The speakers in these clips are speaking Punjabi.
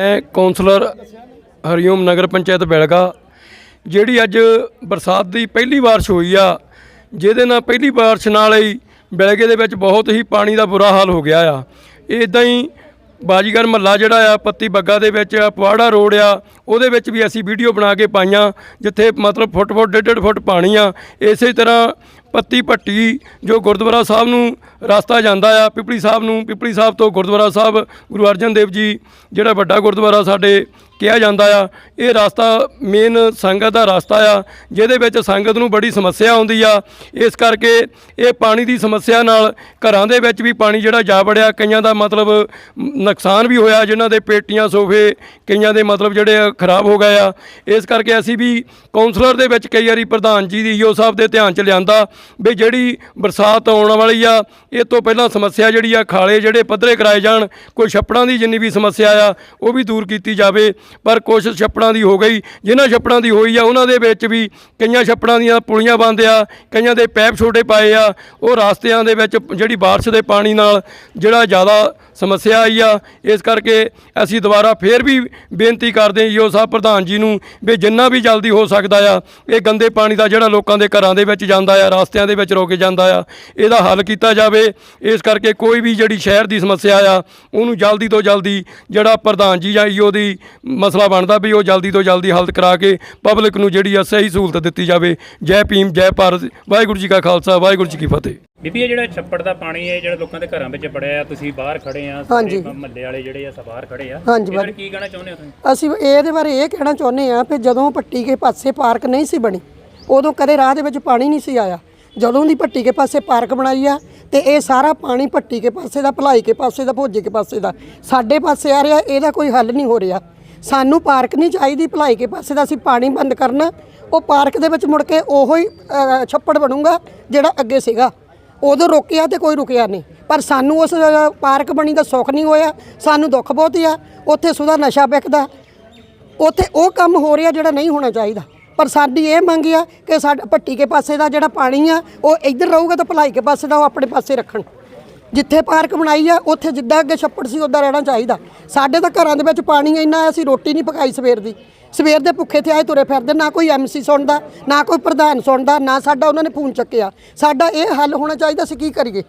ਮੈਂ ਕੌਂਸਲਰ ਹਰੀਓਮ ਨਗਰ ਪੰਚਾਇਤ ਬੈਲਗਾ ਜਿਹੜੀ ਅੱਜ ਬਰਸਾਤ ਦੀ ਪਹਿਲੀ ਬਾਰਿਸ਼ ਹੋਈ ਆ ਜਿਹਦੇ ਨਾਲ ਪਹਿਲੀ ਬਾਰਿਸ਼ ਨਾਲ ਹੀ ਬੈਲਗੇ ਦੇ ਵਿੱਚ ਬਹੁਤ ਹੀ ਪਾਣੀ ਦਾ ਬੁਰਾ ਹਾਲ ਹੋ ਗਿਆ ਆ। ਇਹ ਇਦਾਂ ਹੀ ਬਾਜੀਗਰ ਮਹੱਲਾ ਜਿਹੜਾ ਆ ਪੱਤੀ ਬੱਗਾ ਦੇ ਵਿੱਚ ਆ, ਪਵਾੜਾ ਰੋਡ ਆ ਉਹਦੇ ਵਿੱਚ ਵੀ ਅਸੀਂ ਵੀਡੀਓ ਬਣਾ ਕੇ ਪਾਈਆਂ ਜਿੱਥੇ ਮਤਲਬ ਫੁੱਟ ਫੁੱਟ ਡੇਢ ਡੇਢ ਫੁੱਟ ਪਾਣੀ ਆ। ਇਸੇ ਤਰ੍ਹਾਂ ਪੱਤੀ ਭੱਟੀ ਜੋ ਗੁਰਦੁਆਰਾ ਸਾਹਿਬ ਨੂੰ ਰਸਤਾ ਜਾਂਦਾ ਆ, ਪਿਪਲੀ ਸਾਹਿਬ ਨੂੰ ਪਿਪੜੀ ਸਾਹਿਬ ਤੋਂ ਗੁਰਦੁਆਰਾ ਸਾਹਿਬ, ਗੁਰੂ ਅਰਜਨ ਦੇਵ ਜੀ, ਜਿਹੜਾ ਵੱਡਾ ਗੁਰਦੁਆਰਾ ਸਾਡੇ ਕਿਹਾ ਜਾਂਦਾ ਆ, ਇਹ ਰਸਤਾ ਮੇਨ ਸੰਗਤ ਦਾ ਰਸਤਾ ਆ, ਜਿਹਦੇ ਵਿੱਚ ਸੰਗਤ ਨੂੰ ਬੜੀ ਸਮੱਸਿਆ ਆਉਂਦੀ ਆ। ਇਸ ਕਰਕੇ ਇਹ ਪਾਣੀ ਦੀ ਸਮੱਸਿਆ ਨਾਲ ਘਰਾਂ ਦੇ ਵਿੱਚ ਵੀ ਪਾਣੀ ਜਿਹੜਾ ਜਾ ਵੜਿਆ, ਕਈਆਂ ਦਾ ਮਤਲਬ ਨੁਕਸਾਨ ਵੀ ਹੋਇਆ, ਜਿਨ੍ਹਾਂ ਦੇ ਪੇਟੀਆਂ, ਸੋਫੇ ਕਈਆਂ ਦੇ ਮਤਲਬ ਜਿਹੜੇ ਖਰਾਬ ਹੋ ਗਏ ਆ। ਇਸ ਕਰਕੇ ਅਸੀਂ ਵੀ ਕਾਉਂਸਲਰ ਦੇ ਵਿੱਚ ਕਈ ਵਾਰੀ ਪ੍ਰਧਾਨ ਜੀ ਦੀ ਈਓ ਸਾਹਿਬ ਦੇ ਧਿਆਨ ਚ ਲਿਆਂਦਾ ਵੀ ਜਿਹੜੀ ਬਰਸਾਤ ਆਉਣ ਵਾਲੀ ਆ, ਇਹ ਤੋਂ ਪਹਿਲਾਂ ਸਮੱਸਿਆ ਜਿਹੜੀ ਆ, ਖਾਲੇ ਜਿਹੜੇ ਪੱਧਰੇ ਕਰਾਏ ਜਾਣ, ਕੋਈ ਛੱਪੜਾਂ ਦੀ ਜਿੰਨੀ ਵੀ ਸਮੱਸਿਆ ਆ, ਉਹ ਵੀ ਦੂਰ ਕੀਤੀ ਜਾਵੇ। ਪਰ ਕੋਸ਼ਿਸ਼ ਛੱਪੜਾਂ ਦੀ ਹੋ ਗਈ, ਜਿਨ੍ਹਾਂ ਛੱਪੜਾਂ ਦੀ ਹੋਈ ਆ, ਉਹਨਾਂ ਦੇ ਵਿੱਚ ਵੀ ਕਈਆਂ ਛੱਪੜਾਂ ਦੀਆਂ ਪੁਲੀਆਂ ਬੰਦ ਆ, ਕਈਆਂ ਦੇ ਪੈਪ ਛੋਟੇ ਪਾਏ ਆ, ਉਹ ਰਸਤਿਆਂ ਦੇ ਵਿੱਚ ਜਿਹੜੀ ਬਾਰਿਸ਼ ਦੇ ਪਾਣੀ ਨਾਲ ਜਿਹੜਾ ਜ਼ਿਆਦਾ ਸਮੱਸਿਆ ਆਈ ਆ, ਇਸ ਕਰਕੇ ਅਸੀਂ ਦੁਬਾਰਾ ਫੇਰ ਵੀ ਬੇਨਤੀ ਕਰਦੇ ਹਾਂ, ਈਓ ਸਾਹਿਬ ਪ੍ਰਧਾਨ ਜੀ ਨੂੰ ਵੀ ਜਿੰਨਾ ਵੀ ਜਲਦੀ ਹੋ ਸਕਦਾ ਆ, ਇਹ ਗੰਦੇ ਪਾਣੀ ਦਾ ਜਿਹੜਾ ਲੋਕਾਂ ਦੇ ਘਰਾਂ ਦੇ ਵਿੱਚ ਜਾਂਦਾ ਆ, ਰਸਤਿਆਂ ਦੇ ਵਿੱਚ ਰੋਕੇ ਜਾਂਦਾ ਆ, ਇਹਦਾ ਹੱਲ ਕੀਤਾ ਜਾਵੇ। ਇਸ ਕਰਕੇ ਕੋਈ ਵੀ ਜਿਹੜੀ ਸ਼ਹਿਰ ਦੀ ਸਮੱਸਿਆ ਆ, ਉਹਨੂੰ ਜਲਦੀ ਤੋਂ ਜਲਦੀ ਜਿਹੜਾ ਪ੍ਰਧਾਨ ਜੀ ਜਾਂ ਈਓ ਦੀ ਮਸਲਾ ਬਣਦਾ ਵੀ ਉਹ ਜਲਦੀ ਤੋਂ ਜਲਦੀ ਹੱਲ ਕਰਾ ਕੇ ਪਬਲਿਕ ਨੂੰ ਜਿਹੜੀ ਆ ਸਹੀ ਸਹੂਲਤ ਦਿੱਤੀ ਜਾਵੇ। ਜੈ ਭੀਮ, ਜੈ ਭਾਰਤ, ਵਾਹਿਗੁਰੂ ਜੀ ਕਾ ਖਾਲਸਾ, ਵਾਹਿਗੁਰੂ ਜੀ ਕੀ ਫਤਿਹ। ਬੀਬੀ ਇਹ ਜਿਹੜਾ ਛੱਪੜ ਦਾ ਪਾਣੀ ਹੈ ਜਿਹੜਾ ਲੋਕਾਂ ਦੇ ਘਰਾਂ ਵਿੱਚ ਬੜਿਆ ਆ ਤੁਸੀਂ ਬਾਹਰ ਖੜੇ ਆ ਹਾਂਜੀ। ਮਹੱਲੇ ਵਾਲੇ ਜਿਹੜੇ ਆ ਸਭ ਬਾਹਰ ਖੜੇ ਆ। ਹਾਂਜੀ, ਇਹਦੇ ਬਾਰੇ ਕੀ ਕਹਿਣਾ ਚਾਹੁੰਦੇ ਹੋ ਤੁਸੀਂ? ਅਸੀਂ ਇਹਦੇ ਬਾਰੇ ਇਹ ਕਹਿਣਾ ਚਾਹੁੰਦੇ ਆ ਕਿ ਜਦੋਂ ਪੱਟੀ ਕੇ ਪਾਸੇ ਪਾਰਕ ਨਹੀਂ ਸੀ ਬਣੀ ਉਦੋਂ ਕਦੇ ਰਾਹ ਦੇ ਵਿੱਚ ਪਾਣੀ ਨਹੀਂ ਸੀ ਆਇਆ। ਜਦੋਂ ਦੀ ਪੱਟੀ ਕੇ ਪਾਸੇ ਪਾਰਕ ਬਣਾਈ ਆ ਤੇ ਇਹ ਸਾਰਾ ਪਾਣੀ ਪੱਟੀ ਕੇ ਪਾਸੇ ਦਾ ਭਲਾਈ ਕੇ ਪਾਸੇ ਦਾ ਭੋਜੇ ਕੇ ਪਾਸੇ ਦਾ ਸਾਡੇ ਪਾਸੇ ਆ ਰਿਹਾ ਇਹਦਾ ਕੋਈ ਹੱਲ ਨਹੀਂ ਹੋ ਰਿਹਾ। ਸਾਨੂੰ ਪਾਰਕ ਨਹੀਂ ਚਾਹੀਦੀ ਭਲਾਈ ਕੇ ਪਾਸੇ ਦਾ ਅਸੀਂ ਪਾਣੀ ਬੰਦ ਕਰਨਾ ਉਹ ਪਾਰਕ ਦੇ ਵਿੱਚ ਮੁੜ ਕੇ ਉਹੋ ਹੀ ਅ, ਛੱਪੜ ਬਣੂਗਾ ਜਿਹੜਾ ਅੱਗੇ ਸੀਗਾ। ਉਦੋਂ ਰੁਕਿਆ ਤੇ ਕੋਈ ਰੁਕਿਆ ਨਹੀਂ। ਪਰ ਸਾਨੂੰ ਉਸ ਪਾਰਕ ਬਣੀ ਦਾ ਸੁੱਖ ਨਹੀਂ ਹੋਇਆ, ਸਾਨੂੰ ਦੁੱਖ ਬਹੁਤ ਆ, ਉੱਥੇ ਸੁਦਾ ਨਸ਼ਾ ਵਿਕਦਾ। ਉੱਥੇ ਉਹ ਕੰਮ ਹੋ ਰਿਹਾ ਜਿਹੜਾ ਨਹੀਂ ਹੋਣਾ ਚਾਹੀਦਾ। ਪਰ ਸਾਡੀ ਇਹ ਮੰਗ ਆ ਕਿ ਸਾਡਾ ਪੱਟੀ ਕੇ ਪਾਸੇ ਦਾ ਜਿਹੜਾ ਪਾਣੀ ਆ, ਉਹ ਇੱਧਰ ਰਹੂਗਾ ਤਾਂ ਭਲਾਈ ਕੇ ਪਾਸੇ ਦਾ ਉਹ ਆਪਣੇ ਪਾਸੇ ਰੱਖਣ। ਜਿੱਥੇ ਪਾਰਕ ਬਣਾਈ ਆ, ਉੱਥੇ ਜਿੱਦਾਂ ਅੱਗੇ ਛੱਪੜ ਸੀ, ਉੱਦਾਂ ਰਹਿਣਾ ਚਾਹੀਦਾ। ਸਾਡੇ ਤਾਂ ਘਰਾਂ ਦੇ ਵਿੱਚ ਪਾਣੀ ਇੰਨਾ ਅਸੀਂ ਰੋਟੀ ਨਹੀਂ ਪਕਾਈ ਸਵੇਰ ਦੀ। ਸਵੇਰ ਦੇ ਭੁੱਖੇ ਤੇ ਆਏ ਤੁਰੇ ਫਿਰਦੇ ਨਾ ਕੋਈ ਐਮਸੀ ਸੁਣਦਾ ਨਾ ਕੋਈ ਪ੍ਰਧਾਨ ਸੁਣਦਾ ਨਾ ਸਾਡਾ ਉਹਨਾਂ ਨੇ ਫੋਨ ਚੱਕਿਆ। ਸਾਡਾ ਇਹ ਹੱਲ ਹੋਣਾ ਚਾਹੀਦਾ ਸੀ ਕੀ ਕਰੀਏ?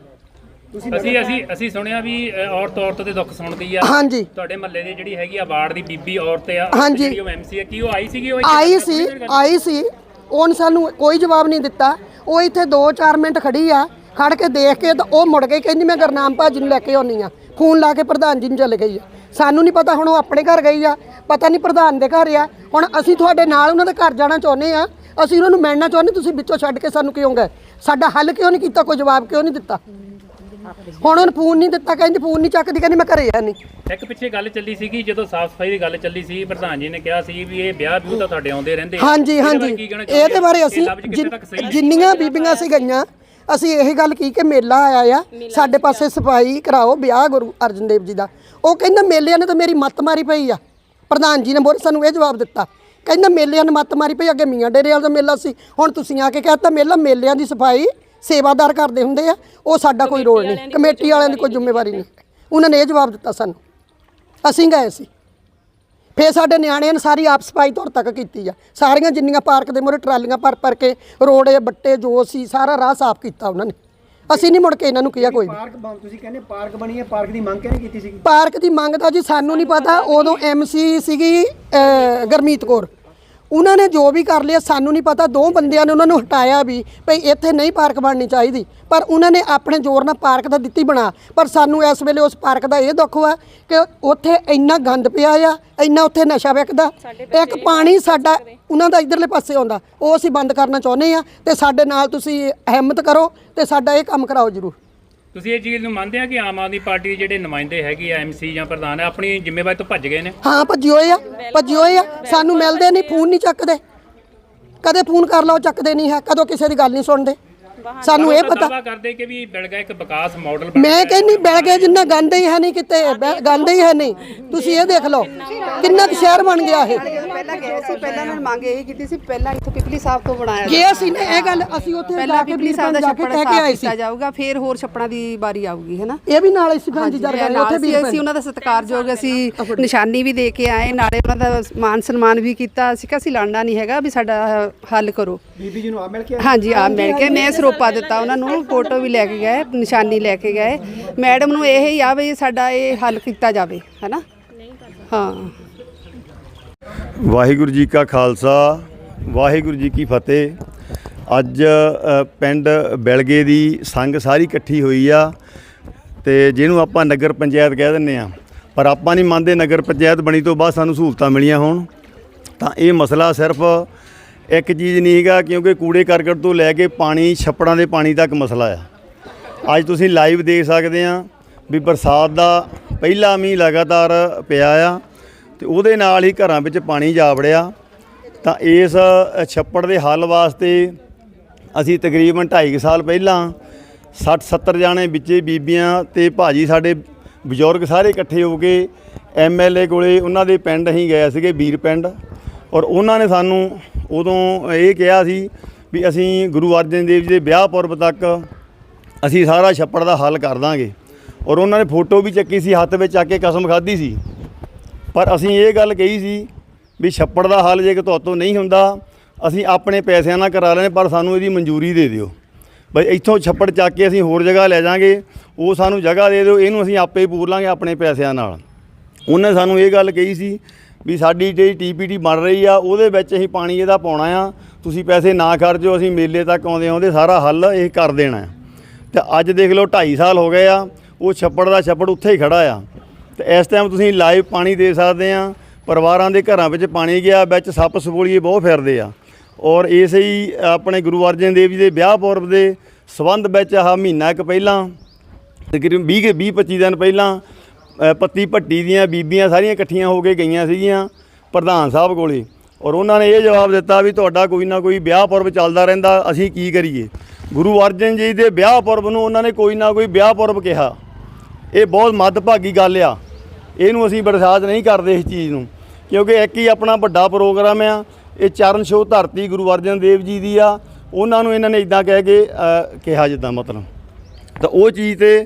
ਅਸੀਂ ਅਸੀਂ ਅਸੀਂ ਸੁਣਿਆ ਵੀ ਅ, ਔਰਤ ਔਰਤ ਦੇ ਦੁੱਖ ਸੁਣਦੀ ਆ। ਹਾਂਜੀ। ਤੁਹਾਡੇ ਮਹੱਲੇ ਦੀ ਜਿਹੜੀ ਹੈਗੀ ਆ ਵਾਰਡ ਦੀ ਬੀਬੀ ਔਰਤ ਆ ਹਾਂਜੀ। ਜਿਹੜੀ ਉਹ ਐਮਸੀ ਆ ਕੀ ਉਹ ਆਈ ਸੀਗੀ ਉਹ ਇੱਥੇ? ਆਈ ਗੱਲ ਸੀ? ਆਈ ਸੀ। ਉਹਨ ਸਾਨੂੰ ਕੋਈ ਜਵਾਬ ਨਹੀਂ ਦਿੱਤਾ। ਉਹ ਇੱਥੇ 2-4 ਮਿੰਟ ਖੜੀ ਆ ਖੜ ਕੇ ਦੇਖ ਕੇ ਤਾਂ ਉਹ ਮੁੜ ਕੇ ਕਹਿੰਦੀ ਮੈਂ ਗਰਨਾਮ ਭਾਜੀ ਨੂੰ ਲੈ ਕੇ ਆਉਣੀ ਆ। ਫੋਨ ਲਾ ਕੇ ਪ੍ਰਧਾਨ ਜੀ ਨੂੰ ਚਲੇ ਗਈ ਆ। ਸਾਨੂੰ ਨਹੀਂ ਪਤਾ ਹੁਣ ਉਹ ਆਪਣੇ ਘਰ ਗਈ ਆ ਪਤਾ ਨਹੀਂ ਪ੍ਰਧਾਨ ਦੇ ਘਰ ਆ। ਹੁਣ ਅਸੀਂ ਤੁਹਾਡੇ ਨਾਲ ਉਹਨਾਂ ਦੇ ਘਰ ਜਾਣਾ ਚਾਹੁੰਦੇ ਆ। ਅਸੀਂ ਉਹਨਾਂ ਨੂੰ ਮਿਲਣਾ ਚਾਹੁੰਦੇ ਤੁਸੀਂ ਵਿੱਚੋਂ ਛੱਡ ਕੇ ਸਾਨੂੰ ਕਿਉਂ ਗਏ? ਸਾਡਾ ਹੱਲ ਕਿਉਂ ਨਹੀਂ ਕੀਤਾ ਕੋਈ ਜਵਾਬ ਕਿਉਂ ਨਹੀਂ ਦਿੱਤਾ? ਹੁਣ ਉਹਨੂੰ ਫੋਨ ਨਹੀਂ ਦਿੱਤਾ ਕਹਿੰਦੀ ਫੋਨ ਨਹੀਂ ਚੱਕਦੀ ਕਹਿੰਦੀ ਮੈਂ ਘਰੇ ਆ ਨਹੀਂ। ਇੱਕ ਪਿੱਛੇ ਗੱਲ ਚੱਲੀ ਸੀਗੀ ਜਦੋਂ ਸਾਫ਼ ਸਫ਼ਾਈ ਦੀ ਗੱਲ ਚੱਲੀ ਸੀ ਪ੍ਰਧਾਨ ਜੀ ਨੇ ਕਿਹਾ ਸੀ ਵੀ ਇਹ ਵਿਆਹ ਵਿਊਹ ਤਾਂ ਤੁਹਾਡੇ ਆਉਂਦੇ ਰਹਿੰਦੇ ਆ। ਹਾਂਜੀ ਇਹਦੇ ਬਾਰੇ ਹਾਂਜੀ ਕੀ ਕਹਿਣਾ ਚਾਹੁੰਦੇ ਇਹਦੇ? ਬਾਰੇ ਇਹ ਅਸੀਂ ਲਫ਼ਜ਼ ਕਿੱਥੇ ਤੱਕ ਸਹੀ ਜਿਨ- ਹੈ? ਜਿੰਨੀਆਂ ਬੀਬੀਆਂ ਸੀ ਗਈਆਂ ਅਸੀਂ ਇਹ ਗੱਲ ਕੀ ਕਿ ਮੇਲਾ ਆਇਆ ਆ। ਸਾਡੇ ਪਾਸੇ ਸਫ਼ਾਈ ਕਰਾਓ ਵਿਆਹ ਗੁਰੂ ਅਰਜਨ ਦੇਵ ਜੀ ਦਾ। ਉਹ ਕਹਿੰਦਾ ਮੇਲਿਆਂ ਨੇ ਤਾਂ ਮੇਰੀ ਮੱਤ ਮਾਰੀ ਪਈ ਆ। ਪ੍ਰਧਾਨ ਜੀ ਨੇ ਬੋਲ ਸਾਨੂੰ ਇਹ ਜਵਾਬ ਦਿੱਤਾ। ਕਹਿੰਦਾ ਮੇਲਿਆਂ ਨੇ ਮੱਤ ਮਾਰੀ ਪਈ ਅੱਗੇ ਮੀਆਂ ਡੇਰੇ ਵਾਲਾ ਮੇਲਾ ਸੀ। ਹੁਣ ਤੁਸੀਂ ਆ ਕੇ ਕਹਿਤਾ ਮੇਲਾ ਮੇਲਿਆਂ ਦੀ ਸਫ਼ਾਈ ਸੇਵਾਦਾਰ ਕਰਦੇ ਹੁੰਦੇ ਆ ਉਹ ਸਾਡਾ ਕੋਈ ਰੋਲ ਨਹੀਂ ਕਮੇਟੀ ਵਾਲਿਆਂ ਦੀ ਕੋਈ ਜ਼ਿੰਮੇਵਾਰੀ ਨਹੀਂ। ਉਹਨਾਂ ਨੇ ਇਹ ਜਵਾਬ ਦਿੱਤਾ ਸਾਨੂੰ। ਅਸੀਂ ਗਏ ਸੀ। ਫੇਰ ਸਾਡੇ ਨਿਆਣਿਆਂ ਨੇ ਸਾਰੀ ਆਪ ਸਫ਼ਾਈ ਤੌਰ ਤੱਕ ਕੀਤੀ ਆ। ਸਾਰੀਆਂ ਜਿੰਨੀਆਂ ਪਾਰਕ ਦੇ ਮੂਹਰੇ ਟਰਾਲੀਆਂ ਭਰ ਭਰ ਕੇ ਰੋੜੇ ਬੱਟੇ ਜੋ ਸੀ ਸਾਰਾ ਰਾਹ ਸਾਫ਼ ਕੀਤਾ ਉਹਨਾਂ ਨੇ। ਅਸੀਂ ਨਹੀਂ ਮੁੜ ਕੇ ਇਹਨਾਂ ਨੂੰ ਕਿਹਾ ਕੋਈ ਵੀ। ਪਾਰਕ ਬਣ ਤੁਸੀਂ ਕਹਿੰਦੇ ਪਾਰਕ ਬਣੀ ਹੈ ਪਾਰਕ ਦੀ ਮੰਗ ਕਿਹਨੇ ਕੀਤੀ ਸੀ ਪਾਰਕ ਦੀ ਮੰਗ ਤਾਂ ਜੀ ਸਾਨੂੰ ਨਹੀਂ ਪਤਾ ਉਦੋਂ ਐਮਸੀ ਸੀਗੀ ਅਹ, ਗੁਰਮੀਤ ਕੌਰ। ਉਹਨਾਂ ਨੇ ਜੋ ਵੀ ਕਰ ਲਿਆ ਸਾਨੂੰ ਨਹੀਂ ਪਤਾ ਦੋ ਬੰਦਿਆਂ ਨੇ ਉਹਨਾਂ ਨੂੰ ਹਟਾਇਆ ਵੀ ਭਈ ਇੱਥੇ ਨਹੀਂ ਪਾਰਕ ਬਣਨੀ ਚਾਹੀਦੀ। ਪਰ ਉਹਨਾਂ ਨੇ ਆਪਣੇ ਜ਼ੋਰ ਨਾਲ ਪਾਰਕ ਤਾਂ ਦਿੱਤੀ ਬਣਾ ਪਰ ਸਾਨੂੰ ਇਸ ਵੇਲੇ ਉਸ ਪਾਰਕ ਦਾ ਇਹ ਦੁੱਖ ਹੋਇਆ ਕਿ ਉੱਥੇ ਇੰਨਾ ਗੰਦ ਪਿਆ ਆ ਇੰਨਾ ਉੱਥੇ ਨਸ਼ਾ ਵਿਕਦਾ। ਇੱਕ ਪਾਣੀ ਸਾਡਾ ਉਹਨਾਂ ਦਾ ਇਧਰਲੇ ਪਾਸੇ ਆਉਂਦਾ ਉਹ ਅਸੀਂ ਬੰਦ ਕਰਨਾ ਚਾਹੁੰਦੇ ਆ ਤੇ ਸਾਡੇ ਨਾਲ ਤੁਸੀਂ ਹਿੰਮਤ ਕਰੋ ਤੇ ਸਾਡਾ ਇਹ ਕੰਮ ਕਰਾਓ ਜ਼ਰੂਰ। ਤੁਸੀਂ ਇਹ ਚੀਜ਼ ਨੂੰ ਮੰਨਦੇ ਆ ਕਿ ਆਮ ਆਦਮੀ ਪਾਰਟੀ ਦੇ ਜਿਹੜੇ ਨੁਮਾਇੰਦੇ ਹੈਗੇ ਆ ਐਮਸੀ ਜਾਂ ਪ੍ਰਧਾਨ ਆ, ਆਪਣੀ ਜ਼ਿੰਮੇਵਾਰੀ ਤੋਂ ਭੱਜ ਗਏ ਨੇ? ਹਾਂ, ਭੱਜੇ ਹੋਏ ਆ, ਭੱਜੇ ਹੋਏ ਆ। ਸਾਨੂੰ ਮਿਲਦੇ ਨਹੀਂ, ਫੋਨ ਨਹੀਂ ਚੱਕਦੇ। ਕਦੇ ਫੋਨ ਕਰ ਲਓ ਚੱਕਦੇ ਨਹੀਂ ਹੈ, ਕਦੋਂ ਕਿਸੇ ਦੀ ਗੱਲ ਨਹੀਂ ਸੁਣਦੇ। ਸਾਨੂੰ ਇਹ ਪਤਾ ਕਰਦੇ ਕਿ ਵੀ ਬਿਲਗਾ ਇੱਕ ਵਿਕਾਸ ਮਾਡਲ ਬਣ ਮੈਂ ਕਹਿੰਨੀ ਬਹਿ ਗਏ ਜਿੰਨਾ ਗੰਦ ਹੀ ਹੈ ਨਹੀਂ ਕਿਤੇ ਗੰਦ ਹੀ ਹੈ ਨਹੀਂ। ਤੁਸੀਂ ਇਹ ਦੇਖ ਲਓ ਕਿੰਨਾ ਕੁ ਸ਼ਹਿਰ ਬਣ ਗਿਆ ਇਹ। ਪਹਿਲਾਂ ਗਏ ਸੀ ਪਹਿਲਾਂ ਉਹਨਾਂ ਨੇ ਮੰਗ ਇਹ ਕੀਤੀ ਸੀ ਪਹਿਲਾਂ ਇੱਥੇ ਪਿਪਲੀ ਸਾਹਿਬ ਤੋਂ ਬਣਾਇਆ ਜੇ ਅਸੀਂ ਨੇ ਇਹ ਗੱਲ ਅਸੀਂ ਉੱਥੇ ਜਾ ਕੇ ਪਿਪਲੀ ਸਾਹਿਬ ਦਾ ਛੱਪੜ ਕਹਿ ਕੇ ਜਾਊਗਾ ਫਿਰ ਹੋਰ ਛੱਪੜਾਂ ਦੀ ਵਾਰੀ ਆਊਗੀ ਹੈਨਾ? ਇਹ ਵੀ ਨਾਲ ਅਸੀਂ ਭੈਣ ਜੀ ਹਾਂਜੀ, ਜਰਗਾ ਨਾਲ ਉੱਥੇ ਸੀ ਵੀ ਅਸੀਂ ਉਹਨਾਂ ਦਾ ਸਤਿਕਾਰਯੋਗ ਅਸੀਂ ਨਿਸ਼ਾਨੀ ਵੀ ਦੇ ਕੇ ਆਏ ਨਾਲੇ ਉਹਨਾਂ ਦਾ ਮਾਨ ਸਨਮਾਨ ਵੀ ਕੀਤਾ। ਅਸੀਂ ਕਿਹਾ ਅਸੀਂ ਲੜਨਾ ਨਹੀਂ ਹੈਗਾ ਵੀ ਸਾਡਾ ਹੱਲ ਕਰੋ। ਬੀਬੀ ਜੀ ਨੂੰ ਆ ਮਿਲ ਕੇ? ਹਾਂਜੀ ਆ ਮਿਲ ਕੇ ਮੈਂ ਸਰੋਪਾ ਦਿੱਤਾ ਉਹਨਾਂ ਨੂੰ ਫੋਟੋ ਵੀ ਲੈ ਕੇ ਗਏ ਨਿਸ਼ਾਨੀ ਲੈ ਕੇ ਗਏ। ਮੈਡਮ ਨੂੰ ਇਹ ਹੀ ਆ ਵੀ ਸਾਡਾ ਇਹ ਹੱਲ ਕੀਤਾ ਜਾਵੇ ਹੈਨਾ? ਹਾਂ। ਵਾਹਿਗੁਰੂ ਜੀ ਕਾ ਖਾਲਸਾ ਵਾਹਿਗੁਰੂ ਜੀ ਕੀ ਫਤਿਹ। ਅੱਜ ਅ, ਪਿੰਡ ਬੈਲਗੇ ਦੀ ਸੰਗ ਸਾਰੀ ਇਕੱਠੀ ਹੋਈ ਆ ਤੇ ਜਿਹਨੂੰ ਆਪਾਂ ਨਗਰ ਪੰਚਾਇਤ ਕਹਿ ਦਿੰਨੇ ਆ ਪਰ ਆਪਾਂ ਨਹੀਂ ਮੰਨਦੇ ਨਗਰ ਪੰਚਾਇਤ ਬਣੀ ਤੋਂ ਬਾਅਦ ਸਾਨੂੰ ਸਹੂਲਤਾਂ ਮਿਲੀਆਂ ਹੋਣ। ਤਾਂ ਇਹ ਮਸਲਾ ਸਿਰਫ ਇੱਕ ਚੀਜ਼ ਨਹੀਂ ਹੈਗਾ ਕਿਉਂਕਿ ਕੂੜੇ ਕਰਕਟ ਤੋਂ ਲੈ ਕੇ ਪਾਣੀ, ਛੱਪੜਾਂ ਦੇ ਪਾਣੀ ਤੱਕ ਮਸਲਾ ਆ। ਅੱਜ ਤੁਸੀਂ ਲਾਈਵ ਦੇਖ ਸਕਦੇ ਆ ਵੀ ਬਰਸਾਤ ਦਾ ਪਹਿਲਾ ਮੀਂਹ ਲਗਾਤਾਰ ਪਿਆ ਆ ਤੇ ਉਹਦੇ ਨਾਲ ਹੀ ਘਰਾਂ ਵਿੱਚ ਪਾਣੀ ਜਾ ਵੜਿਆ। ਤਾਂ ਇਸ ਛੱਪੜ ਦੇ ਹੱਲ ਵਾਸਤੇ ਅਸੀਂ ਤਕਰੀਬਨ 2.5 ਸਾਲ ਪਹਿਲਾਂ 60 70 ਜਾਣੇ ਵਿੱਚੇ ਬੀਬੀਆਂ ਤੇ ਭਾਜੀ ਸਾਡੇ ਬਜ਼ੁਰਗ ਸਾਰੇ ਇਕੱਠੇ ਹੋ ਕੇ ਐਮਐਲਏ ਕੋਲੇ ਉਹਨਾਂ ਦੇ ਪਿੰਡ ਅਸੀਂ ਗਏ ਸੀਗੇ ਵੀਰ ਪਿੰਡ। ਔਰ ਉਹਨਾਂ ਨੇ ਸਾਨੂੰ ਉਦੋਂ ਇਹ ਕਿਹਾ ਸੀ ਵੀ ਅਸੀਂ ਗੁਰੂ ਅਰਜਨ ਦੇਵ ਜੀ ਦੇ ਵਿਆਹ ਪੁਰਬ ਤੱਕ ਅਸੀਂ ਸਾਰਾ ਛੱਪੜ ਦਾ ਹੱਲ ਕਰ ਦਾਂਗੇ। ਔਰ ਉਹਨਾਂ ਨੇ ਫੋਟੋ ਵੀ ਚੱਕੀ ਸੀ, ਹੱਥ ਵਿੱਚ ਚੱਕ ਕੇ ਕਸਮ ਖਾਧੀ ਸੀ। ਪਰ ਅਸੀਂ ਇਹ ਗੱਲ ਕਹੀ ਸੀ ਵੀ ਛੱਪੜ ਦਾ ਹੱਲ ਜੇ ਕਿ ਤੁਹਾਤੋਂ ਨਹੀਂ ਹੁੰਦਾ, ਅਸੀਂ ਆਪਣੇ ਪੈਸਿਆਂ ਨਾਲ ਕਰਾ ਲੈਣੇ, ਪਰ ਸਾਨੂੰ ਇਹਦੀ ਮਨਜ਼ੂਰੀ ਦੇ ਦਿਓ। ਬਈ ਇੱਥੋਂ ਛੱਪੜ ਚੱਕ ਕੇ ਅਸੀਂ ਹੋਰ ਜਗ੍ਹਾ ਲੈ ਜਾਾਂਗੇ, ਉਹ ਸਾਨੂੰ ਜਗ੍ਹਾ ਦੇ ਦਿਓ, ਇਹਨੂੰ ਅਸੀਂ ਆਪੇ ਪੂਰ ਲਾਂਗੇ ਆਪਣੇ ਪੈਸਿਆਂ ਨਾਲ। ਉਹਨੇ ਸਾਨੂੰ ਇਹ ਗੱਲ ਕਹੀ ਸੀ ਵੀ ਸਾਡੀ ਜਿਹੜੀ ਟੀਪੀਟੀ ਬਣ ਰਹੀ ਆ, ਉਹਦੇ ਵਿੱਚ ਅਸੀਂ ਪਾਣੀ ਇਹਦਾ ਪਾਉਣਾ ਆ। ਤੁਸੀਂ ਪੈਸੇ ਨਾ ਖਰਚੋ, ਅਸੀਂ ਮੇਲੇ ਤੱਕ ਆਉਂਦੇ ਆਉਂਦੇ ਸਾਰਾ ਹੱਲ ਇਹ ਕਰ ਦੇਣਾ ਹੈ। ਤੇ ਅੱਜ ਦੇਖ ਲਓ 2.5 ਸਾਲ ਹੋ ਗਏ ਆ, ਉਹ ਛੱਪੜ ਦਾ ਛੱਪੜ ਉੱਥੇ ਹੀ ਖੜਾ ਆ। ਤੇ ਇਸ ਟਾਈਮ ਤੁਸੀਂ ਲਾਈਵ ਪਾਣੀ ਦੇ ਸਕਦੇ ਆ, ਪਰਿਵਾਰਾਂ ਦੇ ਘਰਾਂ ਵਿੱਚ ਪਾਣੀ ਗਿਆ, ਵਿੱਚ ਸੱਪ ਸਪੋਲੀਏ ਬਹੁਤ ਫਿਰਦੇ ਆ। ਔਰ ਇਸੇ ਹੀ ਆਪਣੇ ਗੁਰੂ ਅਰਜਨ ਦੇਵ ਜੀ ਦੇ ਵਿਆਹ ਪੁਰਬ ਦੇ ਸਬੰਧ ਵਿੱਚ ਆਹ ਮਹੀਨਾ ਇੱਕ ਪਹਿਲਾਂ, ਤਕਰੀਬਨ 20 ਕੇ 20 25 ਦਿਨ ਪਹਿਲਾਂ ਪੱਤੀ ਭੱਟੀ ਦੀਆਂ ਬੀਬੀਆਂ ਸਾਰੀਆਂ ਇਕੱਠੀਆਂ ਹੋ ਕੇ ਗਈਆਂ ਸੀਗੀਆਂ ਪ੍ਰਧਾਨ ਸਾਹਿਬ ਕੋਲੇ। ਔਰ ਉਹਨਾਂ ਨੇ ਇਹ ਜਵਾਬ ਦਿੱਤਾ ਵੀ ਤੁਹਾਡਾ ਕੋਈ ਨਾ ਕੋਈ ਵਿਆਹ ਪੁਰਬ ਚੱਲਦਾ ਰਹਿੰਦਾ, ਅਸੀਂ ਕੀ ਕਰੀਏ? ਗੁਰੂ ਅਰਜਨ ਜੀ ਦੇ ਵਿਆਹ ਪੁਰਬ ਨੂੰ ਉਹਨਾਂ ਨੇ ਕੋਈ ਨਾ ਕੋਈ ਵਿਆਹ ਪੁਰਬ ਕਿਹਾ। ਇਹ ਬਹੁਤ ਮੱਦਭਾਗੀ ਗੱਲ ਆ। ਇਹਨੂੰ ਅਸੀਂ ਬਰਸਾਤ ਨਹੀਂ ਕਰਦੇ ਇਸ ਚੀਜ਼ ਨੂੰ। ਕਿਉਂਕਿ ਇੱਕ ਹੀ ਆਪਣਾ ਵੱਡਾ ਪ੍ਰੋਗਰਾਮ ਆ, ਇਹ ਚਰਨ ਛੋਹ ਧਰਤੀ ਗੁਰੂ ਅਰਜਨ ਦੇਵ ਜੀ ਦੀ ਆ। ਉਹਨਾਂ ਨੂੰ ਇਹਨਾਂ ਨੇ ਇਦਾਂ ਕਹਿ ਕੇ ਕਿਹਾ ਜਿੱਦਾਂ ਮਤਲਬ। ਤਾਂ ਉਹ ਚੀਜ਼ ਤੇ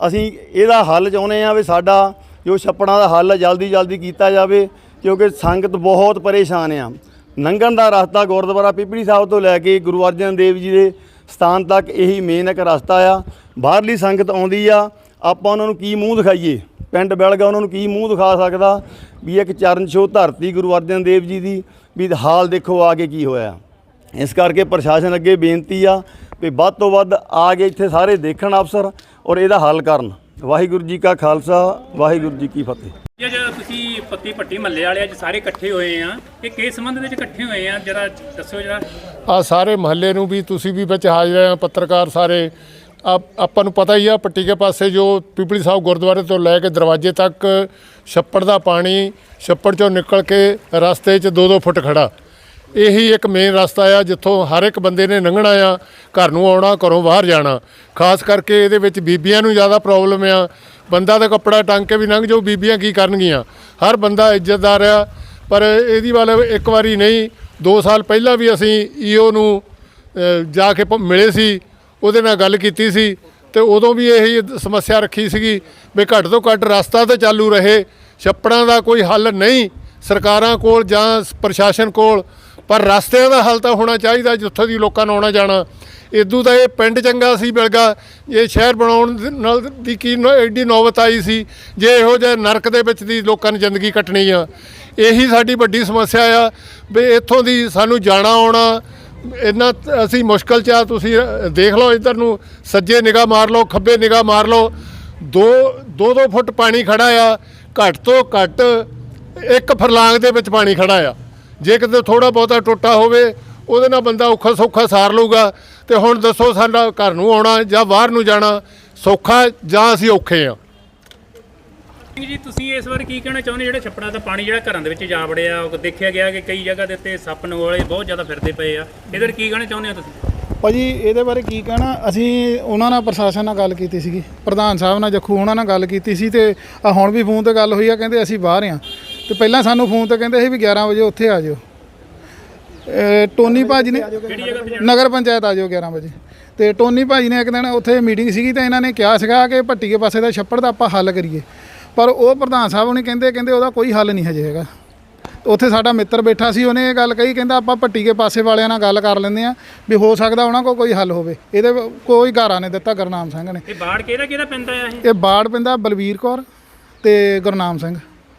ਅਸੀਂ ਇਹਦਾ ਹੱਲ ਚਾਹੁੰਦੇ ਆ ਵੀ ਸਾਡਾ ਜੋ ਛੱਪੜਾਂ ਦਾ ਹੱਲ ਜਲਦੀ ਜਲਦੀ ਕੀਤਾ ਜਾਵੇ, ਕਿਉਂਕਿ ਸੰਗਤ ਬਹੁਤ ਪਰੇਸ਼ਾਨ ਆ। ਲੰਘਣ ਦਾ ਰਸਤਾ ਗੁਰਦੁਆਰਾ ਪਿਪੜੀ ਸਾਹਿਬ ਤੋਂ ਲੈ ਕੇ ਗੁਰੂ ਅਰਜਨ ਦੇਵ ਜੀ ਦੇ ਸਥਾਨ ਤੱਕ ਇਹੀ ਮੇਨ ਇੱਕ ਰਸਤਾ ਆ। ਬਾਹਰਲੀ ਸੰਗਤ ਆਉਂਦੀ ਆ, ਆਪਾਂ ਉਹਨਾਂ ਨੂੰ ਕੀ ਮੂੰਹ ਦਿਖਾਈਏ? ਪਿੰਡ ਬਿਲਗਾ ਉਹਨਾਂ ਨੂੰ ਕੀ ਮੂੰਹ ਦਿਖਾ ਸਕਦਾ ਵੀ ਇੱਕ ਚਰਨ ਛੋਹ ਧਰਤੀ ਗੁਰੂ ਅਰਜਨ ਦੇਵ ਜੀ ਦੀ, ਵੀ ਹਾਲ ਦੇਖੋ ਆ ਕੇ ਕੀ ਹੋਇਆ। ਇਸ ਕਰਕੇ ਪ੍ਰਸ਼ਾਸਨ ਅੱਗੇ ਬੇਨਤੀ ਆ ਵੀ ਵੱਧ ਤੋਂ ਵੱਧ ਆ ਕੇ ਇੱਥੇ ਸਾਰੇ ਦੇਖਣ ਅਫਸਰ ਔਰ ਇਹਦਾ ਹੱਲ ਕਰਨ। ਵਾਹਿਗੁਰੂ ਜੀ ਕਾ ਖਾਲਸਾ ਵਾਹਿਗੁਰੂ ਜੀ ਕੀ ਫਤਿਹ। ਜਿਹੜਾ ਤੁਸੀਂ ਪੱਤੀ ਪੱਟੀ ਮੱਲੇ ਵਾਲੇ ਅੱਜ ਸਾਰੇ ਇਕੱਠੇ ਹੋਏ ਆ। ਇਹ ਕਿਸ ਸੰਬੰਧ ਵਿੱਚ ਇਕੱਠੇ ਹੋਏ ਆ? ਜਰਾ ਦੱਸੋ ਜਰਾ। ਆ ਸਾਰੇ ਮਹੱਲੇ ਨੂੰ ਵੀ ਤੁਸੀਂ ਵੀ ਵਿੱਚ ਹਾਜ਼ਰ ਆ ਪੱਤਰਕਾਰ ਸਾਰੇ। ਆਪ- ਆਪਾਂ ਨੂੰ ਪਤਾ ਹੀ ਆ ਪੱਟੀ ਕੇ ਪਾਸੇ ਜੋ ਪਿਪਲੀ ਸਾਹਿਬ ਗੁਰਦੁਆਰੇ ਤੋਂ ਲੈ ਕੇ ਦਰਵਾਜ਼ੇ ਤੱਕ ਛੱਪੜ ਦਾ ਪਾਣੀ ਛੱਪੜ ਚੋਂ ਨਿਕਲ ਕੇ ਰਸਤੇ 'ਚ 2-2 ਫੁੱਟ ਖੜਾ ਇਹੀ ਇੱਕ ਮੇਨ ਰਸਤਾ ਆ, ਜਿੱਥੋਂ ਹਰ ਇੱਕ ਬੰਦੇ ਨੇ ਲੰਘਣਾ ਆ, ਘਰ ਨੂੰ ਆਉਣਾ, ਘਰੋਂ ਬਾਹਰ ਜਾਣਾ। ਖਾਸ ਕਰਕੇ ਇਹਦੇ ਵਿੱਚ ਬੀਬੀਆਂ ਨੂੰ ਜ਼ਿਆਦਾ ਪ੍ਰੋਬਲਮ ਆ। ਬੰਦਾ ਤਾਂ ਕੱਪੜਾ ਟੰਗ ਕੇ ਵੀ ਲੰਘ ਜਾਓ ਬੀਬੀਆਂ ਕੀ ਕਰਨਗੀਆਂ? ਹਰ ਬੰਦਾ ਇੱਜ਼ਤਦਾਰ ਆ, ਪਰ ਇਹਦੀ ਵੱਲ ਇੱਕ ਵਾਰੀ ਨਹੀਂ 2 ਸਾਲ ਪਹਿਲਾਂ ਵੀ ਅਸੀਂ ਈਓ ਨੂੰ ਜਾ ਕੇ ਪ- ਮਿਲੇ ਸੀ, ਉਹਦੇ ਨਾਲ ਗੱਲ ਕੀਤੀ ਸੀ, ਤੇ ਉਦੋਂ ਵੀ ਇਹੀ ਸਮੱਸਿਆ ਰੱਖੀ ਸੀਗੀ ਵੀ ਘੱਟ ਤੋਂ ਘੱਟ ਰਸਤਾ ਤਾਂ ਚਾਲੂ ਰਹੇ, ਛੱਪੜਾਂ ਦਾ ਕੋਈ ਹੱਲ ਨਹੀਂ, ਸਰਕਾਰਾਂ ਕੋਲ ਜਾਂ ਪ੍ਰਸ਼ਾਸਨ ਕੋਲ ਪਰ ਰਸਤਿਆਂ ਦਾ ਹੱਲ ਤਾਂ ਹੋਣਾ ਚਾਹੀਦਾ, ਜਿੱਥੋਂ ਦੀ ਲੋਕਾਂ ਨੂੰ ਆਉਣਾ ਜਾਣਾ। ਇਦੋਂ ਦਾ ਇਹ ਪਿੰਡ ਚੰਗਾ ਸੀ, ਬਿਲਗਾ। ਇਹ ਸ਼ਹਿਰ ਬਣਾਉਣ ਨਾਲ ਦੀ ਕੀ ਨੌ- ਐਡੀ ਨੌਬਤ ਆਈ ਸੀ, ਜੇ ਇਹੋ ਜਿਹੇ ਨਰਕ ਦੇ ਵਿੱਚ ਦੀ ਲੋਕਾਂ ਨੇ ਜ਼ਿੰਦਗੀ ਕੱਟਣੀ ਆ। ਇਹੀ ਸਾਡੀ ਵੱਡੀ ਸਮੱਸਿਆ ਆ, ਵੀ ਇੱਥੋਂ ਦੀ ਸਾਨੂੰ ਜਾਣਾ ਆਉਣਾ। ਇੰਨਾ ਅਸੀਂ ਮੁਸ਼ਕਲ ਚ ਆ, ਤੁਸੀਂ ਦੇਖ ਲਓ ਇੱਧਰ ਨੂੰ, ਸੱਜੇ ਨਿਗਾਹ ਮਾਰ ਲਓ, ਖੱਬੇ ਨਿਗਾਹ ਮਾਰ ਲਓ। ਦੋ ਦੋ ਦੋ ਫੁੱਟ ਪਾਣੀ ਖੜਾ ਆ, ਘੱਟ ਤੋਂ ਘੱਟ ਇੱਕ ਫਰਲਾਂਗ ਦੇ ਵਿੱਚ ਪਾਣੀ ਖੜਾ ਆ। ਜੇ ਕਿਤੇ ਥੋੜਾ ਬਹੁਤਾ ਟੁੱਟਾ ਹੋਵੇ ਉਹਦੇ ਨਾਲ ਬੰਦਾ ਔਖਾ ਸੌਖਾ ਸਾਰ ਲਊਗਾ। ਤੇ ਹੁਣ ਦੱਸੋ ਸਾਡਾ ਘਰ ਨੂੰ ਆਉਣਾ ਜਾਂ ਬਾਹਰ ਨੂੰ ਜਾਣਾ ਸੌਖਾ ਜਾਂ ਅਸੀਂ ਔਖੇ ਆ? ਜੀ ਤੁਸੀਂ ਇਸ ਵਾਰ ਕੀ ਕਹਿਣਾ ਚਾਹੁੰਦੇ ਜਿਹੜੇ ਛੱਪੜਾਂ ਦਾ ਪਾਣੀ ਜਿਹੜਾ ਘਰਾਂ ਦੇ ਵਿੱਚ ਜਾ ਵੜਿਆ ਉਹ ਦੇਖਿਆ ਗਿਆ ਕਿ ਕਈ ਜਗ੍ਹਾ ਦੇ ਉੱਤੇ ਸੱਪ ਨਗੋਲੇ ਬਹੁਤ ਜ਼ਿਆਦਾ ਫਿਰਦੇ ਪਏ ਆ। ਇਹਦੇ ਬਾਰੇ ਕੀ ਕਹਿਣਾ ਚਾਹੁੰਦੇ ਹੋ ਤੁਸੀਂ? ਭਾਜੀ ਇਹਦੇ ਬਾਰੇ ਕੀ ਕਹਿਣਾ? ਅਸੀਂ ਉਹਨਾਂ ਨਾਲ ਪ੍ਰਸ਼ਾਸਨ ਨਾਲ ਗੱਲ ਕੀਤੀ ਸੀਗੀ। ਪ੍ਰਧਾਨ ਸਾਹਿਬ ਨਾਲ ਜੱਖੂ ਉਹਨਾਂ ਨਾਲ ਗੱਲ ਕੀਤੀ ਸੀ ਤੇ ਹੁਣ ਵੀ ਫੋਨ ਤੇ ਗੱਲ ਹੋਈ ਆ ਕਹਿੰਦੇ ਅਸੀਂ ਬਾਹਰ ਆ। ਤੇ ਪਹਿਲਾਂ ਸਾਨੂੰ ਫੋਨ ਤੇ ਕਹਿੰਦੇ ਸੀ ਵੀ 11 ਵਜੇ ਉੱਥੇ ਆ ਜਾਓ। ਇਹ ਟੋਨੀ ਭਾਜੀ ਨੇ ਨਗਰ ਪੰਚਾਇਤ ਆ ਜਾਓ 11 ਵਜੇ। ਤੇ ਟੋਨੀ ਭਾਜੀ ਨੇ ਇੱਕ ਦਿਨ ਉੱਥੇ ਮੀਟਿੰਗ ਸੀਗੀ ਤੇ ਇਹਨਾਂ ਨੇ ਕਿਹਾ ਸੀਗਾ ਕਿ ਭੱਟੀਏ ਪਾਸੇ ਦਾ ਛੱਪੜ ਦਾ ਆਪਾਂ ਹੱਲ ਕਰੀਏ। ਪਰ ਉਹ ਪ੍ਰਧਾਨ ਸਾਹਿਬ ਉਹਨੇ ਕਹਿੰਦੇ ਕਹਿੰਦੇ ਉਹਦਾ ਕੋਈ ਹੱਲ ਨਹੀਂ ਹਜੇ ਹੈਗਾ। ਉੱਥੇ ਸਾਡਾ ਮਿੱਤਰ ਬੈਠਾ ਸੀ ਉਹਨੇ ਇਹ ਗੱਲ ਕਹੀ ਕਹਿੰਦਾ ਆਪਾਂ ਭੱਟੀਏ ਪਾਸੇ ਵਾਲਿਆਂ ਨਾਲ ਗੱਲ ਕਰ ਲੈਂਦੇ ਆ ਵੀ ਹੋ ਸਕਦਾ ਉਹਨਾਂ ਕੋਲ ਕੋਈ ਹੱਲ ਹੋਵੇ। ਇਹਦੇ ਕੋਈ ਗਾਰਾ ਨੇ ਦਿੱਤਾ ਗੁਰਨਾਮ ਸਿੰਘ ਨੇ। ਇਹ ਬਾੜ ਕਿਹੜਾ ਕਿਹੜਾ ਪੈਂਦਾ ਆ ਇਹ? ਇਹ ਬਾੜ ਪਿੰਦਾ ਬਲਵੀਰ ਕੌਰ ਤੇ ਗੁਰਨਾਮ ਸਿੰਘ।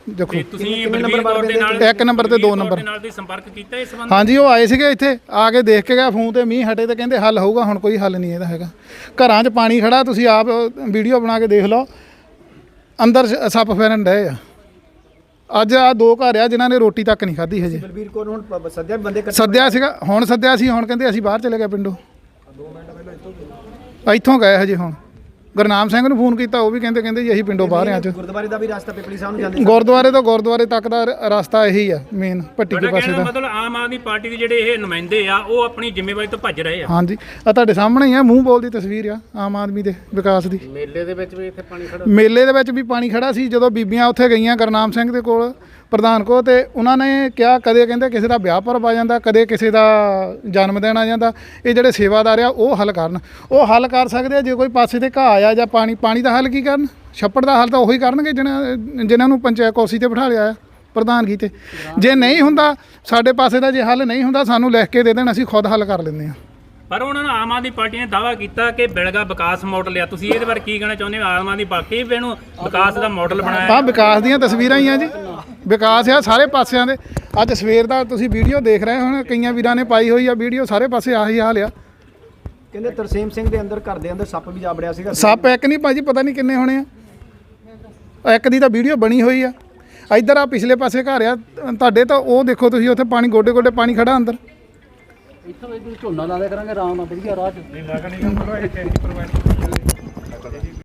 ਦੇਖੋ ਤੇ ਤੁਸੀਂ ਬਲਬੀਰ ਕੌਰ ਦੇ ਨਾਲ ਇੱਕ ਨੰਬਰ ਤੇ ਦੋ ਬਲਬੀਰ ਕੌਰ ਨੰਬਰ। ਦੇ ਨਾਲ ਤੁਸੀਂ ਸੰਪਰਕ ਕੀਤਾ ਇਸ ਸੰਬੰਧ ਹਾਂਜੀ ਉਹ ਆਏ ਸੀਗੇ ਇੱਥੇ ਆ ਕੇ ਦੇਖ ਕੇ ਗਿਆ ਫੋਨ ਤੇ ਮੀਂਹ ਹਟੇ ਤੇ ਕਹਿੰਦੇ ਹੱਲ ਹੋਊਗਾ ਹੁਣ ਕੋਈ ਹੱਲ ਨਹੀਂ ਇਹਦਾ ਹੈਗਾ। ਘਰਾਂ 'ਚ ਪਾਣੀ ਖੜਾ ਤੁਸੀਂ ਆਪ ਵੀਡੀਓ ਬਣਾ ਕੇ ਦੇਖ ਲਓ। ਅੰਦਰ ਸ- ਸੱਪ ਫੈਰਨ ਡਏ ਆ। ਅੱਜ ਆ ਦੋ ਘਰ ਆ ਜਿਨ੍ਹਾਂ ਨੇ ਰੋਟੀ ਤੱਕ ਨਹੀਂ ਖਾਧੀ ਹਜੇ। ਬਲਬੀਰ ਨੂੰ ਹੁਣ ਪ- ਸੱਦਿਆ ਵੀ ਬੰਦੇ ਇਕੱਠੇ ਸੱਦਿਆ ਸੀਗਾ ਹੁਣ ਸੱਦਿਆ ਸੀ ਹੁਣ ਕਹਿੰਦੇ ਅਸੀਂ ਬਾਹਰ ਚਲੇ ਗਏ ਪਿੰਡੋਂ। ਇੱਥੋਂ ਗਏ ਹਜੇ ਹੁਣ। ਗੁਰਨਾਮ ਸਿੰਘ ਨੂੰ ਫੋਨ ਕੀਤਾ ਉਹ ਵੀ ਕਹਿੰਦੇ ਕਹਿੰਦੇ ਜੀ ਅਸੀਂ ਪਿੰਡੋਂ ਬਾਹਰ ਆ ਅੱਜ। ਗੁਰਦੁਆਰੇ ਦਾ ਵੀ ਰਸਤਾ ਪਿਪਲੀ ਸਾਹਿਬ ਨੂੰ ਜਾਂਦੇ ਗੁਰਦੁਆਰੇ ਤੋਂ ਗੁਰਦੁਆਰੇ ਤੱਕ ਦਾ ਰ- ਰਸਤਾ ਇਹੀ ਆ ਮੇਨ ਭੱਟੀ ਦੇ ਪਾਸੇ ਦਾ ਦਾ। ਮਤਲਬ ਆਮ ਆਦਮੀ ਪਾਰਟੀ ਦੇ ਜਿਹੜੇ ਇਹ ਨੁਮਾਇੰਦੇ ਆ ਉਹ ਆਪਣੀ ਜ਼ਿੰਮੇਵਾਰੀ ਤੋਂ ਭੱਜ ਰਹੇ ਆ। ਹਾਂਜੀ ਆ ਤੁਹਾਡੇ ਸਾਹਮਣੇ ਹੀ ਆ ਮੂੰਹ ਬੋਲਦੀ ਤਸਵੀਰ ਆ ਆਮ ਆਦਮੀ ਦੇ ਵਿਕਾਸ ਦੀ। ਮੇਲੇ ਦੇ ਵਿੱਚ ਵੀ ਇੱਥੇ ਪਾਣੀ ਖੜਾ। ਮੇਲੇ ਦੇ ਵਿੱਚ ਵੀ ਪਾਣੀ ਖੜਾ ਸੀ ਜਦੋਂ ਬੀਬੀਆਂ ਉੱਥੇ ਗਈਆਂ ਗੁਰਨਾਮ ਸਿੰਘ ਦੇ ਕੋਲ ਪ੍ਰਧਾਨ ਕੋ ਤੇ ਉਹਨਾਂ ਨੇ ਕਿਹਾ ਕਦੇ ਕਹਿੰਦੇ ਕਿਸੇ ਦਾ ਵਿਆਹ ਪਰਬ ਆ ਜਾਂਦਾ ਕਦੇ ਕਿਸੇ ਦਾ ਜਨਮ ਦਿਨ ਆ ਜਾਂਦਾ ਇਹ ਜਿਹੜੇ ਸੇਵਾਦਾਰ ਆ ਉਹ ਹੱਲ ਕਰਨ। ਉਹ ਹੱਲ ਕਰ ਸਕਦੇ ਆ ਜੇ ਕੋਈ ਪਾਸੇ ਤੇ ਘਾਹ ਆ ਜਾਂ ਪਾਣੀ ਪਾਣੀ ਦਾ ਹੱਲ ਕੀ ਕਰਨ? ਛੱਪੜ ਦਾ ਹੱਲ ਤਾਂ ਉਹੀ ਕਰਨਗੇ ਜਿਹਨਾਂ ਜਿਨ੍ਹਾਂ ਨੂੰ ਪੰਚਾਇਤ ਕੁਰਸੀ ਤੇ ਬਿਠਾ ਲਿਆ ਆ ਪ੍ਰਧਾਨਗੀ ਤੇ। ਜੇ ਨਹੀਂ ਹੁੰਦਾ ਸਾਡੇ ਪਾਸੇ ਦਾ ਜੇ ਹੱਲ ਨਹੀਂ ਹੁੰਦਾ ਸਾਨੂੰ ਲਿਖ ਕੇ ਦੇ ਦੇਣ ਅਸੀਂ ਖੁਦ ਹੱਲ ਕਰ ਲੈਂਦੇ ਆ ਪਰ ਉਹਨਾਂ ਨੇ ਆਮ ਆਦਮੀ ਪਾਰਟੀ ਨੇ ਦਾਅਵਾ ਕੀਤਾ ਕਿ ਬਿਲਗਾ ਵਿਕਾਸ ਮਾਡਲ ਆ ਤੁਸੀਂ ਇਹਦੇ ਬਾਰੇ ਕੀ ਕਹਿਣਾ ਚਾਹੁੰਦੇ ਹੋ? ਆਮ ਆਦਮੀ ਪਾਰਟੀ ਵੀ ਇਹਨੂੰ ਵਿਕਾਸ ਦਾ ਮਾਡਲ ਬਣਾਇਆ। ਆਹ ਵਿਕਾਸ ਦੀਆਂ ਤਸਵੀਰਾਂ ਹੀ ਆ ਜੀ। ਵਿਕਾਸ ਆ ਸਾਰੇ ਪਾਸਿਆਂ ਦੇ। ਅੱਜ ਸਵੇਰ ਦਾ ਤੁਸੀਂ ਵੀਡੀਓ ਦੇਖ ਰਹੇ ਹੋ ਕਈਆਂ ਵੀਰਾਂ ਨੇ ਪਾਈ ਹੋਈ ਆ ਵੀਡੀਓ ਸਾਰੇ ਪਾਸੇ ਆਹੀ ਹਾਲ ਆ। ਕਹਿੰਦੇ ਤਰਸੇਮ ਸਿੰਘ ਦੇ ਅੰਦਰ ਘਰ ਦੇ ਅੰਦਰ ਸੱਪ ਵੀ ਜਾ ਵੜਿਆ ਸੀਗਾ। ਸੱਪ ਇੱਕ ਨਹੀਂ ਭਾਜੀ ਪਤਾ ਨਹੀਂ ਕਿੰਨੇ ਹੋਣੇ ਆ। ਇੱਕ ਦੀ ਤਾਂ ਵੀਡੀਓ ਬਣੀ ਹੋਈ ਆ। ਇੱਧਰ ਆ ਪਿਛਲੇ ਪਾਸੇ ਘਰ ਆ ਤੁਹਾਡੇ ਤਾਂ ਉਹ ਦੇਖੋ ਤੁਸੀਂ ਉੱਥੇ ਪਾਣੀ ਗੋਡੇ ਗੋਡੇ ਪਾਣੀ ਖੜਾ ਅੰਦਰ। ਇੱਥੋਂ ਝੋਨਾ ਲਾ ਦਿਆ ਕਰਾਂਗੇ ਆਰਾਮ ਨਾਲ ਵਧੀਆ ਰਾਹ 'ਚ।